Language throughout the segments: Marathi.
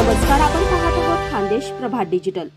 नमस्कार आपण पाहत आहोत खानदेश प्रभात डिजिटल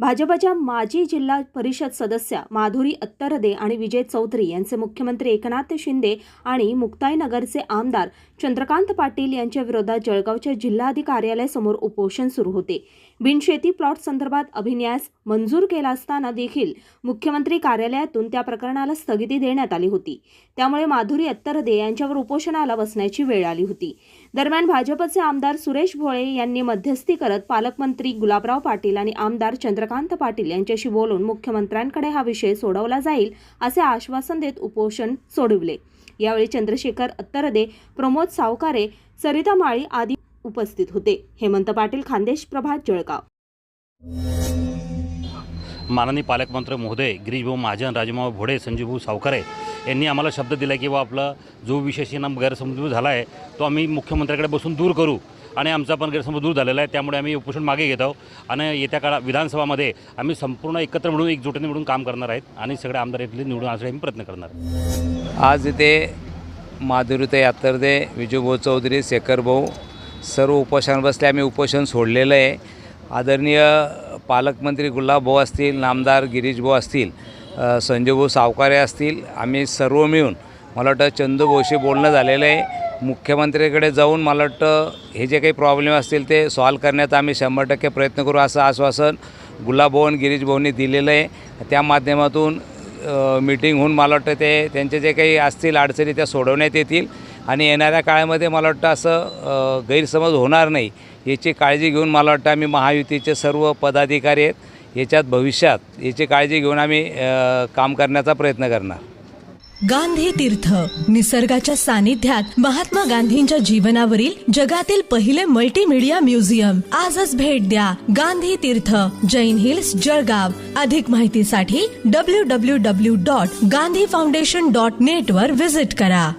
भाजपच्या माजी जिल्हा परिषद सदस्या माधुरी अत्तरदे आणि विजय चौधरी यांचे मुख्यमंत्री एकनाथ शिंदे आणि मुक्ताईनगरचे आमदार चंद्रकांत पाटील यांच्या विरोधात जळगावच्या जिल्हाधिकारी कार्यालयासमोर उपोषण सुरू होते. बिनशेती प्लॉट संदर्भात अभिन्यास मंजूर केला असताना देखील मुख्यमंत्री कार्यालयातून त्या प्रकरणाला स्थगिती देण्यात आली होती. त्यामुळे माधुरी अत्तरदे यांच्यावर उपोषणाला बसण्याची वेळ आली होती. दरम्यान भाजपचे आमदार सुरेश भोळे यांनी मध्यस्थी करत पालकमंत्री गुलाबराव पाटील आणि आमदार चंद्रकांत पाटील यांच्याशी बोलून मुख्यमंत्र्यांकडे हा विषय सोडवला जाईल असे आश्वासन देत उपोषण सोडविले. यावेळी चंद्रशेखर अत्तरदे प्रमोद सावकारे सरिता माळी आदी उपस्थित होते. हेमंत पाटील खानदेश प्रभात जळगाव. माननीय पालकमंत्री महोदय गिरीशभाऊ महाजन राजमाऊ भोडे संजीवभाऊ सावकारे यांनी आम्हाला शब्द दिला की बा आपला जो विषयाशी ना गैरसमज झाला आहे तो आम्ही मुख्यमंत्र्याकडे बसून दूर करू. आणि आमचा पण गैरसमज दूर झालेला आहे त्यामुळे आम्ही उपोषण मागे घेत आहोत. आणि येत्या काळात विधानसभामध्ये आम्ही संपूर्ण एकत्र मिळून एकजुटीने मिळून काम करणार आहेत आणि सगळे आमदार इथले निवडून आणण्यासाठी आम्ही प्रयत्न करणार आज इथे माधुरीताई अत्तरदे विजूभाऊ चौधरी शेखर भाऊ सर्व उपोषण बसले. आम्ही उपोषण सोडलेलं आहे. आदरणीय पालकमंत्री गुलाबभाऊ असतील नामदार गिरीशभाऊ असतील संजयभाऊ सावकारे असतील आम्ही सर्व मिळून मला वाटतं चंदूभाऊशी बोलणं झालेलं आहे. मुख्यमंत्र्याकडे जाऊन मला वाटतं हे जे काही प्रॉब्लेम असतील ते सॉल्व करण्याचा आम्ही शंभर टक्के प्रयत्न करू असं आश्वासन गुलाबभवन आणि गिरीशभाऊंनी दिलेलं आहे. त्या माध्यमातून मीटिंग होऊन मला वाटतं ते त्यांचे जे काही असतील अडचणी त्या सोडवण्यात येतील. आणि येणाऱ्या काळामध्ये मला वाटतं असं गैरसमज होणार नाही याची काळजी घेऊन मला वाटतं आम्ही महायुतीचे सर्व पदाधिकारी आहेत. याच्यात भविष्यात याची काळजी घेऊन आम्ही काम करण्याचा प्रयत्न करणार. गांधी तीर्थ निसर्गाच्या सानिध्यात महात्मा गांधींच्या जीवनावरील जगातील पहिले मल्टीमीडिया म्युझियम आजच भेट द्या गांधी तीर्थ जैन हिल्स जळगाव. अधिक माहितीसाठी W W W dot Gandhi foundation dot net वर विजिट करा.